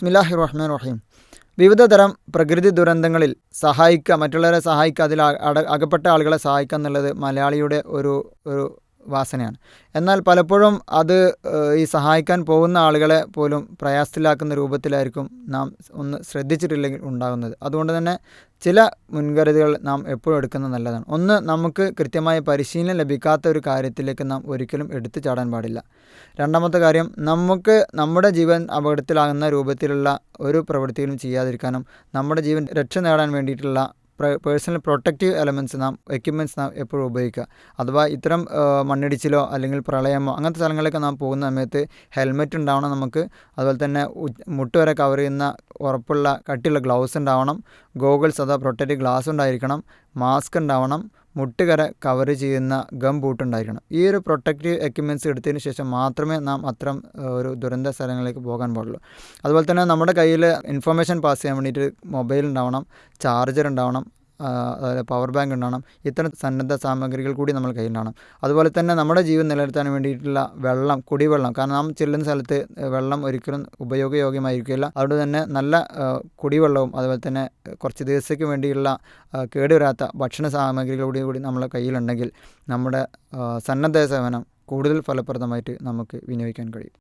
ബിസ്മില്ലാഹി റഹ്മാൻ റഹീം വിവിധ തരം പ്രകൃതി ദുരന്തങ്ങളിൽ സഹായിക്കുക മറ്റുള്ളവരെ സഹായിക്കുക അതിൽ അകപ്പെട്ട ആളുകളെ സഹായിക്കുക എന്നുള്ളത് മലയാളിയുടെ ഒരു ഒരു വാസനയാണ്. എന്നാൽ പലപ്പോഴും അത് ഈ സഹായിക്കാൻ പോകുന്ന ആളുകളെ പോലും പ്രയാസത്തിലാക്കുന്ന രൂപത്തിലായിരിക്കും നാം ഒന്ന് ശ്രദ്ധിച്ചിട്ടില്ലെങ്കിൽ ഉണ്ടാകുന്നത്. അതുകൊണ്ട് തന്നെ ചില മുൻകരുതലുകൾ നാം എപ്പോഴും എടുക്കുന്നത് നല്ലതാണ്. ഒന്ന് നമുക്ക് കൃത്യമായ പരിശീലനം ലഭിക്കാത്ത ഒരു കാര്യത്തിലേക്ക് നാം ഒരിക്കലും എടുത്തു ചാടാൻ പാടില്ല. രണ്ടാമത്തെ കാര്യം നമുക്ക് നമ്മുടെ ജീവൻ അപകടത്തിലാകുന്ന രൂപത്തിലുള്ള ഒരു പ്രവൃത്തികളും ചെയ്യാതിരിക്കാനും നമ്മുടെ ജീവൻ രക്ഷ നേടാൻ വേണ്ടിയിട്ടുള്ള പേഴ്സണൽ പ്രൊട്ടക്റ്റീവ് എലമെന്റ്സ് നാം എക്യുപ്മെന്റ്സ് നാം എപ്പോഴും ഉപയോഗിക്കുക. അഥവാ ഇത്തരം മണ്ണിടിച്ചിലോ അല്ലെങ്കിൽ പ്രളയമോ അങ്ങനത്തെ സ്ഥലങ്ങളിലൊക്കെ നാം പോകുന്ന സമയത്ത് ഹെൽമെറ്റ് ഉണ്ടാവണം നമുക്ക്. അതുപോലെ തന്നെ മുട്ട് വരെ കവർ ചെയ്യുന്ന ഉറപ്പുള്ള കട്ടിയുള്ള ഗ്ലൗസ് ഉണ്ടാവണം. ഗോഗിൾസ് അഥവാ പ്രൊട്ടക്റ്റീവ് ഗ്ലാസ് ഉണ്ടായിരിക്കണം. മാസ്ക് ഉണ്ടാവണം. മുട്ടുകര കവർ ചെയ്യുന്ന ഗം ബൂട്ട് ഉണ്ടായിരിക്കണം. ഈ ഒരു പ്രൊട്ടക്റ്റീവ് എക്യുപ്മെന്റ്സ് എടുത്തതിന് ശേഷം മാത്രമേ നാം അത്തരം ഒരു ദുരന്ത സ്ഥലങ്ങളിലേക്ക് പോകാൻ പാടുള്ളൂ. അതുപോലെ തന്നെ നമ്മുടെ കയ്യിൽ ഇൻഫർമേഷൻ പാസ് ചെയ്യാൻ വേണ്ടിയിട്ട് മൊബൈൽ ഉണ്ടാവണം ചാർജർ ഉണ്ടാവണം അതായത് പവർ ബാങ്ക് ഉണ്ടാകണം ഇത്തരം സന്നദ്ധ സാമഗ്രികൾ കൂടി നമ്മൾ കയ്യിലാണ് അതുപോലെ തന്നെ നമ്മുടെ ജീവൻ നിലനിർത്താൻ വേണ്ടിയിട്ടുള്ള വെള്ളം കുടിവെള്ളം. കാരണം നാം ചെല്ലുന്ന സ്ഥലത്ത് വെള്ളം ഒരിക്കലും ഉപയോഗയോഗ്യമായിരിക്കില്ല. അതുകൊണ്ട് തന്നെ നല്ല കുടിവെള്ളവും അതുപോലെ തന്നെ കുറച്ച് ദിവസത്തേക്ക് വേണ്ടിയുള്ള കേടുവരാത്ത ഭക്ഷണ സാമഗ്രികൾ കൂടി കൂടി നമ്മളെ കയ്യിലുണ്ടെങ്കിൽ നമ്മുടെ സന്നദ്ധ സേവനം കൂടുതൽ ഫലപ്രദമായിട്ട് നമുക്ക് വിനിയോഗിക്കാൻ കഴിയും.